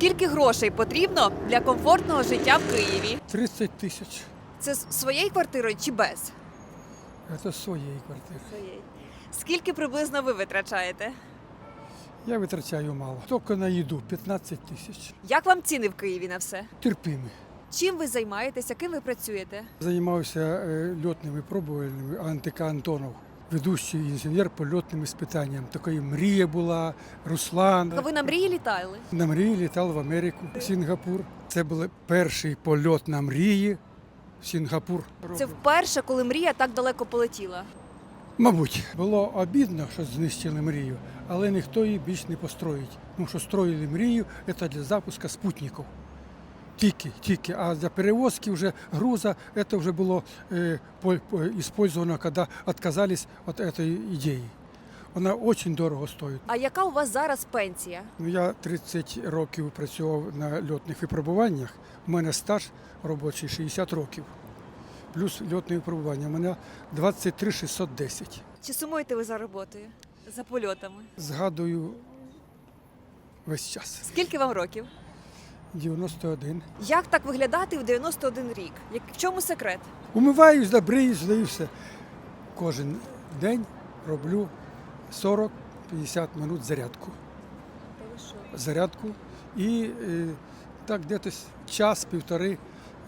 Скільки грошей потрібно для комфортного життя в Києві? 30 тисяч. Це з своєю квартирою чи без? Це з своєї квартири. Своєї. Скільки приблизно ви витрачаєте? Я витрачаю мало. Тільки на їду 15 тисяч. Як вам ціни в Києві на все? Терпимі. Чим ви займаєтеся? Ким ви працюєте? Займався е, льотними пробувальними Антика Антонов, ведущий інженер по льотним іспитанням. Такої мрія була, Руслан. Ви на мрії літали? На мрії літав в Америку, в Сінгапур. Це був перший польот на мрії в Сінгапур. Це вперше, коли мрія так далеко полетіла. Мабуть, було обідно, що знищили мрію, але ніхто її більш не построїть. Тому що строїли мрію це для запуску спутників. Тільки, тільки. А для перевозки вже груза це вже було по, использовано, коли відказались від цієї ідеї. Вона дуже дорого стоїть. А яка у вас зараз пенсія? Ну, я 30 років працював на льотних випробуваннях. У мене стаж робочий 60 років. Плюс льотне випробування. У мене 23 610. Чи сумуєте ви за роботою? За польотами? Згадую весь час. Скільки вам років? 91. Як так виглядати в 91 рік? Як в чому секрет? Умиваюсь, да бриюсь, все. Кожен день роблю 40-50 минут зарядку. Зарядку. І е, так десь час-півтори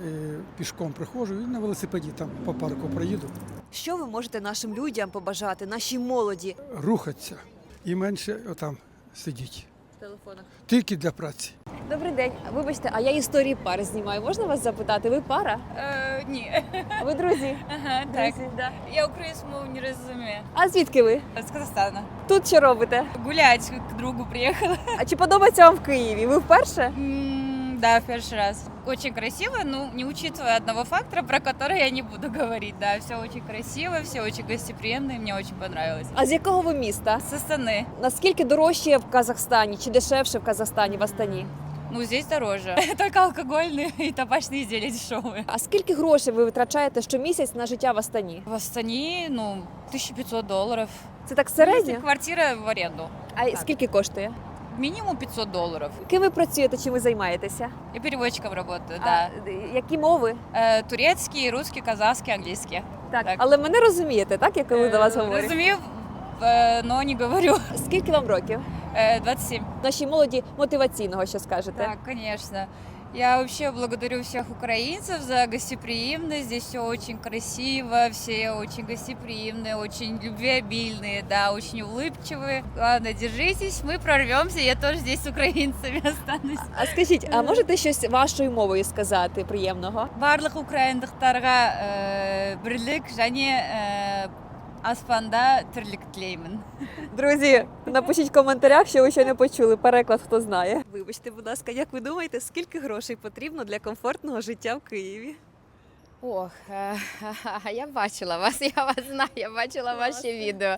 е, пішком приходжу і на велосипеді там по парку проїду. Що ви можете нашим людям побажати, нашій молоді? Рухатися і менше отам сидіть. Телефонах. Тільки для праці. Добрий день. Вибачте, а я історії пар знімаю. Можна вас запитати? Ви пара? Е, ні. Ви друзі? Ага, так. Друзі, да. Я українську мову не розумію. А звідки ви? З Казахстана. Тут що робите? Гулять к другу приїхала. А чи подобається вам в Києві? Ви вперше? М, Да, в первый раз. Очень красиво, ну, не учитывая одного фактора, про который я не буду говорить. Да, все очень красиво, все очень гостеприимно, и мне очень понравилось. А з якого ви міста? С Астаны. Наскільки дорожче в Казахстані чи дешевше в Казахстані в Астані? Ну, здесь дороже. Только алкогольные и табачные изделия дешевые. А скільки грошей ви витрачаєте щомісяць на життя в Астані? В Астане, ну, 1500 долларов. Це так Если середньо? квартира в аренду. А скільки коштує? Минимум 500 долларов. Ким ви працюєте, чим ви займаєтеся? Я переводчиком работаю, А, да. які мови? Е, Турецький, русський, казахський, англійський. Так. Так. Але мене розумієте, так, я коли до вас Е, говорю? Розумів, е, но не говорю. Скільки вам років? Е, 27. Нашій молоді мотиваційного, що скажете? Так, конечно. Я вообще благодарю всех украинцев за гостеприимность. Здесь все очень красиво, все очень гостеприимные, очень любвеобильные, да, очень улыбчивые. Ладно, держитесь, мы прорвемся. Я тоже здесь с украинцами останусь. А скажіть, а можете щось вашою мовою сказати приємного? барлық украиндықтарға э, бірлік және э, аспанда тірлік. Друзі, напишіть в коментарях, що ви ще не почули. Переклад хто знає. Вибачте, будь ласка, як ви думаєте, скільки грошей потрібно для комфортного життя в Києві? Ох, е, я бачила вас, я вас знаю, я бачила ваші відео.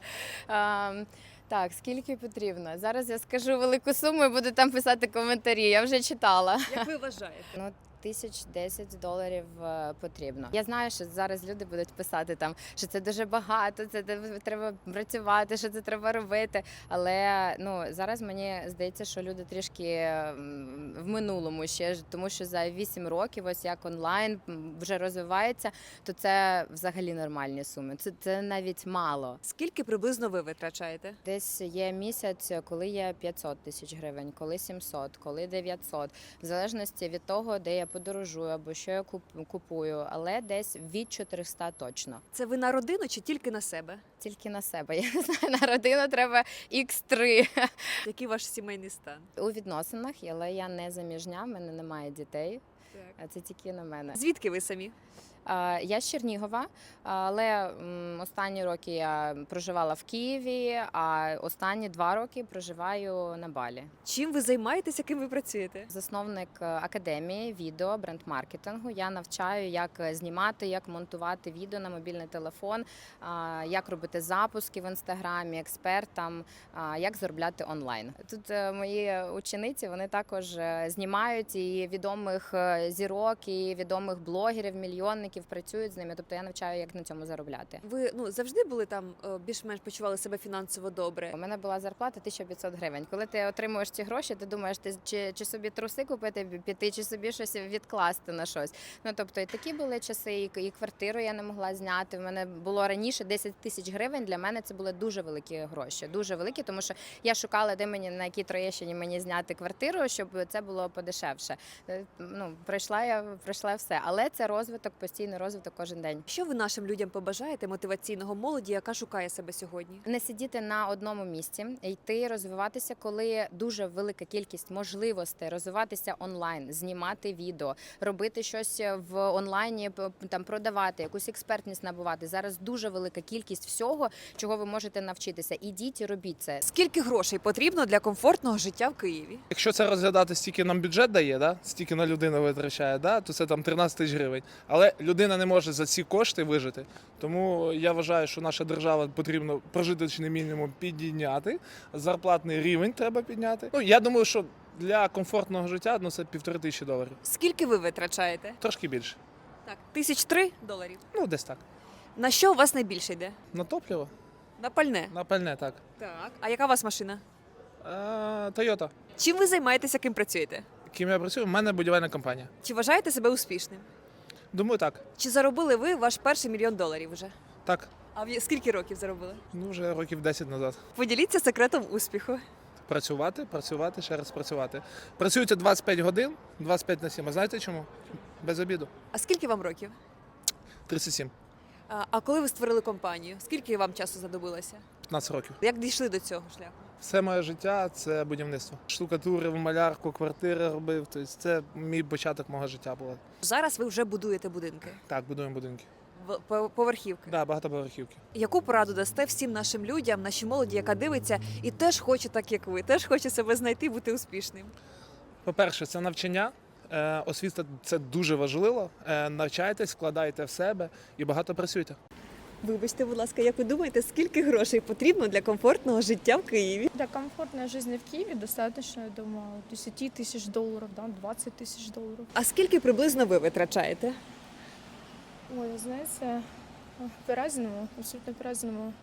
Так, скільки потрібно? Зараз я скажу велику суму і буду там писати коментарі. Я вже читала. Як ви вважаєте? Ну, тисяч 10 доларів е, потрібно. Я знаю, що зараз люди будуть писати там, що це дуже багато, це треба працювати, що це треба робити. Але ну зараз мені здається, що люди трішки в минулому ще тому що за 8 років, ось як онлайн вже розвивається, то це взагалі нормальні суми. Це, це навіть мало. Скільки приблизно ви витрачаєте? Десь є місяць, коли є 500 тисяч гривень, коли 700, коли 900, в залежності від того, де я подорожую або що я куп- купую, але десь від 400 точно. Це ви на родину чи тільки на себе? Тільки на себе. Я не знаю, на родину треба x3 Який ваш сімейний стан? у відносинах, але я не заміжня, в мене немає дітей. а Це тільки на мене. Звідки ви самі? А, Я з Чернігова, але останні роки я проживала в Києві, а останні два роки проживаю на Балі. Чим ви займаєтеся, ким ви працюєте? Засновник е, академії відео бренд-маркетингу. Я навчаю, як е, знімати, як монтувати відео на мобільний телефон, як робити запуски в інстаграмі, експертам, як заробляти онлайн. Тут е, мої учениці вони також е, знімають і відомих е, е, зірок і відомих блогерів, мільйонників працюють з ними. Тобто я навчаю, як на цьому заробляти. Ви ну завжди були там е, більш-менш почували себе фінансово добре. У мене була зарплата 1500 гривень. Коли ти отримуєш ці гроші, ти думаєш, ти чи, чи собі труси купити, піти, чи собі щось відкласти на щось. Ну тобто і такі були часи, і, і квартиру я не могла зняти. В мене було раніше 10 тисяч гривень. Для мене це були дуже великі гроші. Дуже великі, тому що я шукала, де мені на якій Троєщині мені зняти квартиру, щоб це було подешевше. Е, Ну пройшла я пройшла все, але це розвиток, постійний розвиток кожен день. Що ви нашим людям побажаєте мотиваційного молоді, яка шукає себе сьогодні? Не сидіти на одному місці, йти розвиватися, коли дуже велика кількість можливостей розвиватися онлайн, знімати відео, робити щось в онлайні, там продавати, якусь експертність набувати. Зараз дуже велика кількість всього, чого ви можете навчитися. Ідіть і робіть це. Скільки грошей потрібно для комфортного життя в Києві? Якщо це розглядати, стільки нам бюджет дає, да? стільки на людину витрачає, да? то це там 13 тисяч гривень. Але людина не може за ці кошти вижити. Тому я вважаю, що наша держава потрібно прожиточний мінімум підняти, зарплатний рівень треба підняти. Ну я думаю, що для комфортного життя ну, це півтори тисячі доларів. Скільки ви витрачаєте? Трошки більше. Так, тисяч три доларів. Ну, десь так. На що у вас найбільше йде? На топливо, На пальне. на пальне так. Так. А яка у вас машина? Тойота. Чим ви займаєтеся, ким працюєте? Ким я працюю? У мене будівельна компанія. Чи вважаєте себе успішним? Думаю, так. Чи заробили ви ваш перший мільйон доларів вже? Так. А в скільки років заробили? Ну, вже років 10 назад. Поділіться секретом успіху. Працювати, працювати, ще раз працювати. Працюєте 25 годин, 25 на 7. А знаєте чому? Без обіду. А скільки вам років? 37, А, а коли ви створили компанію? Скільки вам часу знадобилося? 15 років. Як дійшли до цього шляху? Все моє життя це будівництво. Штукатурив, малярку, квартири робив. Тобто це мій початок мого життя було. Зараз ви вже будуєте будинки, Так, будуємо будинки. в- по- поверхівки. Да, багатоповерхівки. Яку пораду дасте всім нашим людям, нашій молоді, яка дивиться і теж хоче так, як ви, теж хоче себе знайти, бути успішним? По-перше, це навчання. Е, Освіта це дуже важливо. Е, Навчайтесь, вкладайте в себе і багато працюйте. Вибачте, будь ласка, як ви думаєте, скільки грошей потрібно для комфортного життя в Києві? Для комфортной жизни в Киеве достаточно, я думаю, 10 тысяч долларов, да, 20 тысяч долларов. А скільки приблизно ви витрачаєте? Ой, знаете, по-разному, абсолютно по-разному.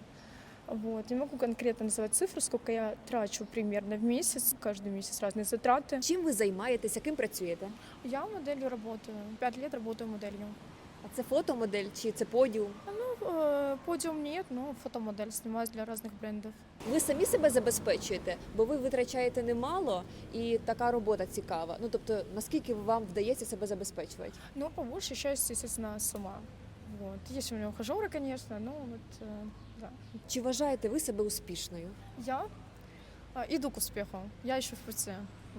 Вот. Не могу конкретно называть цифру, сколько я трачу примерно в месяц. Каждый месяц разные затраты. Чим ви займаєтеся, ким працюєте? Я моделью работаю. Пять лет работаю моделью. А це фотомодель чи це подіум? Ну, э, подиум нет, но фотомодель снимаюсь для разных брендов. Ви самі себе забезпечуєте, бо ви витрачаєте немало, і така робота цікава. Ну тобто, наскільки вам вдається себе забезпечувати? Но по большей части, естественно, сама. Вот. Есть у меня ухажеры, конечно, но вот, э, да. Чи вважаєте ви себе успішною? Я а, иду к успеху. Я еще в пути,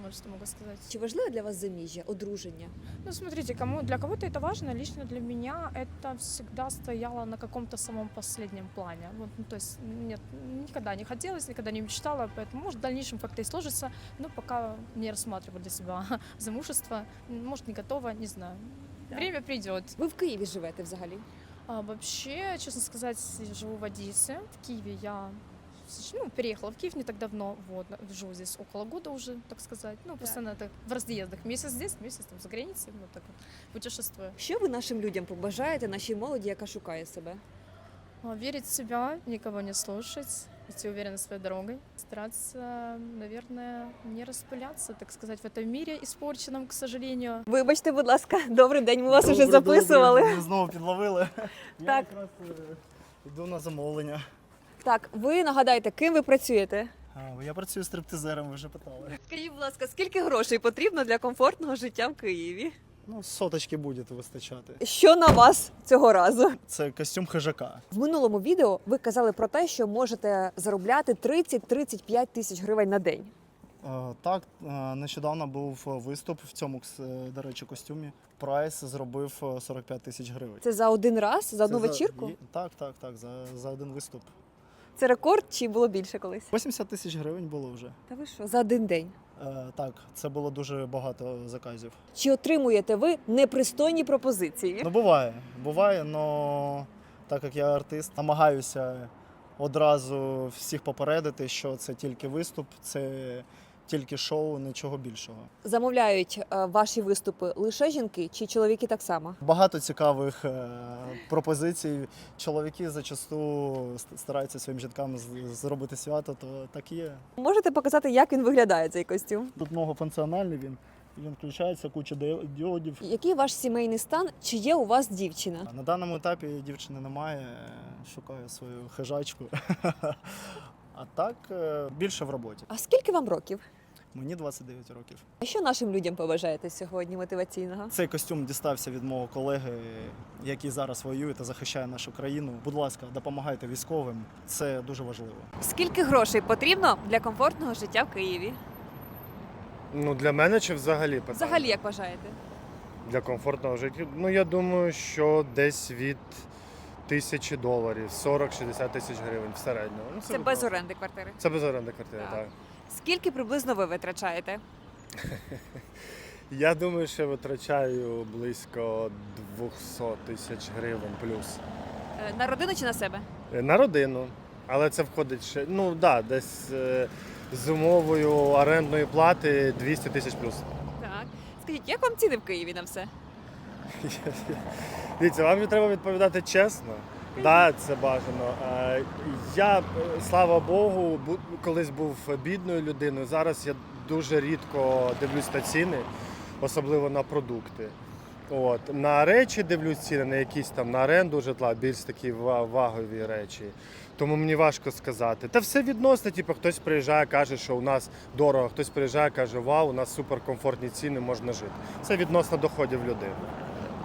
вот что могу сказать. Чи важливе для вас заміжжя, одруження? Ну, смотрите, кому, для кого-то это важно, лично для меня это всегда стояло на каком-то самом последнем плане. Вот, ну, то есть нет, никогда не хотелось, никогда не мечтала, поэтому, может, в дальнейшем как-то и сложится, но пока не рассматриваю для себя замужество, может, не готова, не знаю. Да. Время придет. Ви в Києві живете взагалі? А вообще, честно сказать, живу в Одессе. В Киеве я с- ну, переехала в Киев не так давно, вот, на- живу здесь около года уже, так сказать. Ну, постоянно так в разъездах. Месяц здесь, месяц там за границей, вот так вот путешествую. Що ви нашим людям побажаєте, нашій молоді, яка шукає себе? А, Верить в себя, никого не слушать, идти уверенно своей дорогой, стараться, наверное, не распыляться, так сказать, в этом мире испорченном, к сожалению. Вибачте, будь ласка, добрий день. Ми вас уже Добре, записували. добре, мене Знову підловили. Я Так. якраз е, йду на замовлення. Так, ви нагадайте, ким ви працюєте? А, Я працюю стриптизером, ви вже питали. Скажіть, будь ласка, скільки грошей потрібно для комфортного життя в Києві? Ну, соточки буде вистачати. Що на вас цього разу? Це костюм хижака. В минулому відео ви казали про те, що можете заробляти 30-35 тисяч гривень на день. Е, Так, е, нещодавно був виступ в цьому, кс- е, до речі, костюмі. Прайс зробив е, 45 тисяч гривень. Це за один раз, за одну Це вечірку? є- Так, так, так, за, за один виступ. Це рекорд чи було більше колись? 80 тисяч гривень було вже. Та ви що, за один день? Е, Так, це було дуже багато заказів. Чи отримуєте ви непристойні пропозиції? Ну, буває. Буває, але так як я артист, намагаюся одразу всіх попередити, що це тільки виступ, це тільки шоу, нічого більшого. Замовляють е, ваші виступи лише жінки чи чоловіки так само? Багато цікавих е, пропозицій. Чоловіки зачасту ст- стараються своїм жінкам з- зробити свято, то так і є. Можете показати, як він виглядає цей костюм? Тут многофункціональний він. Він включається, куча ди- діодів. Який ваш сімейний стан? Чи є у вас дівчина? На даному етапі дівчини немає, е, шукаю свою хижачку. А так е, більше в роботі. А скільки вам років? Мені 29 років. А що нашим людям побажаєте сьогодні мотиваційного? Цей костюм дістався від мого колеги, який зараз воює та захищає нашу країну. Будь ласка, допомагайте військовим. Це дуже важливо. Скільки грошей потрібно для комфортного життя в Києві? Ну, для мене чи взагалі питання? Взагалі, як вважаєте? Для комфортного життя. Ну, я думаю, що десь від тисячі доларів, 40-60 тисяч гривень в середньому. Ну, Це без оренди квартири. Це без оренди квартири, Так. так. Скільки приблизно ви витрачаєте? Я думаю, що витрачаю близько 200 тисяч гривень плюс. Е, На родину чи на себе? Е, На родину. Але це входить ще, ну так, да, десь е, з умовою орендної плати 200 тисяч плюс. Так. Скажіть, як вам ціни в Києві на все? Дивіться, вам треба відповідати чесно. Так, це бажано. Е, Я, е, слава Богу, колись був бідною людиною. Зараз я дуже рідко дивлюсь на ціни, особливо на продукти. От. На речі дивлюсь ціни, на якісь там на оренду житла, більш такі вагові речі. Тому мені важко сказати. Та все відносно, типу, хтось приїжджає, каже, що у нас дорого, хтось приїжджає, каже, вау, у нас суперкомфортні ціни, можна жити. Це відносно доходів людини.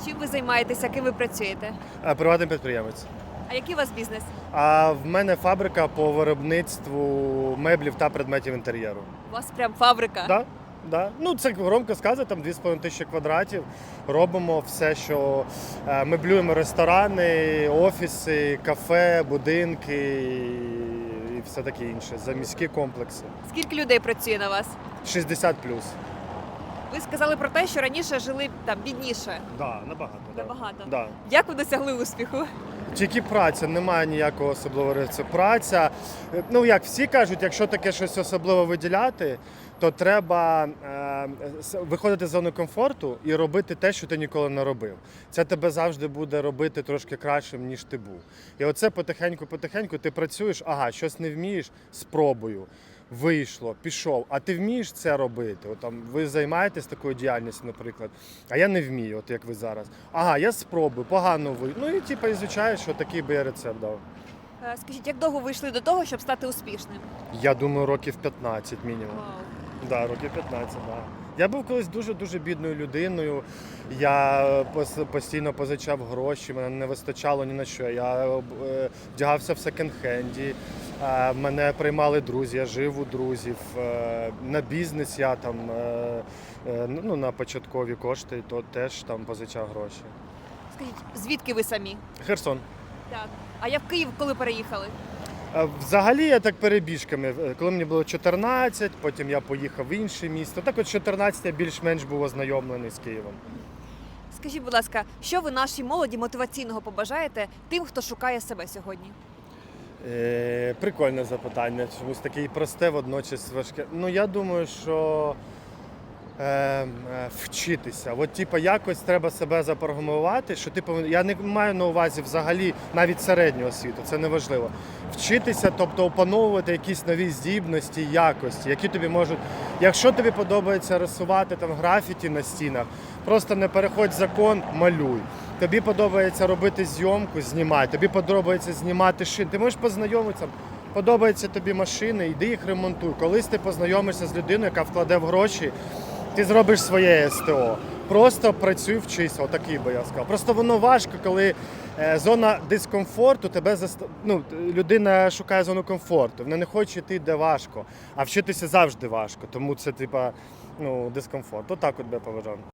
Чим ви займаєтеся, ким ви працюєте? Е, Приватний підприємець. А який у вас бізнес? А в мене фабрика по виробництву меблів та предметів інтер'єру. У вас прям фабрика. Да? Да. Ну, це громко сказати, там 2,5 тисячі квадратів. Робимо все, що е, меблюємо ресторани, офіси, кафе, будинки і все таке інше. За міські комплекси. Скільки людей працює на вас? 60 плюс. Ви сказали про те, що раніше жили там бідніше. Да, набагато. Да. Набагато. Да. Як ви досягли успіху? Тільки праця, немає ніякого особливого рецепту. Праця. е, Ну як всі кажуть, якщо таке щось особливо виділяти, то треба е, с- виходити з зони комфорту і робити те, що ти ніколи не робив. Це тебе завжди буде робити трошки кращим, ніж ти був. І оце потихеньку-потихеньку ти працюєш, ага, щось не вмієш, спробую. Вийшло, пішов. А ти вмієш це робити? От там ви займаєтесь такою діяльністю, наприклад, а я не вмію, от як ви зараз. Ага, я спробую, погано ви. Ну і типу, ізучаєш, що такий би я рецепт дав. Е, Скажіть, як довго ви йшли до того, щоб стати успішним? Я думаю, років 15 мінімум. Вау. Да, років 15, да. Я був колись дуже-дуже бідною людиною. Я постійно позичав гроші, мене не вистачало ні на що. Я е, вдягався в секонд-хенді, е, мене приймали друзі, я жив у друзів. Е, на бізнес я там е, е, ну, на початкові кошти, то теж там позичав гроші. Скажіть, звідки ви самі? Херсон. Так. А я в Київ коли переїхали? Взагалі я так перебіжками. Е, Коли мені було 14, потім я поїхав в інше місто. Так от 14 я більш-менш був ознайомлений з Києвом. Скажіть, будь ласка, що ви нашій молоді мотиваційного побажаєте тим, хто шукає себе сьогодні? Е, прикольне запитання. Чомусь таке і просте, водночас важке. Ну я думаю, що е, е, вчитися. От, типу, якось треба себе запрограмувати, що ти повинен. Я не маю на увазі взагалі навіть середнього освіту, це не важливо. Вчитися, тобто опановувати якісь нові здібності, якості, які тобі можуть. Якщо тобі подобається рисувати там графіті на стінах, просто не переходь закон, малюй. Тобі подобається робити зйомку, знімай. Тобі подобається знімати шин. Ти можеш познайомитися. Подобаються тобі машини, йди їх ремонтуй. Колись ти познайомишся з людиною, яка вкладе в гроші, ти зробиш своє СТО. Просто працюй, вчись, отакий би я сказав. Просто воно важко, коли е, зона дискомфорту тебе заст... ну, людина шукає зону комфорту. Вона не хоче йти, де важко, а вчитися завжди важко. Тому це типа ну, дискомфорт. Отак от би поважав.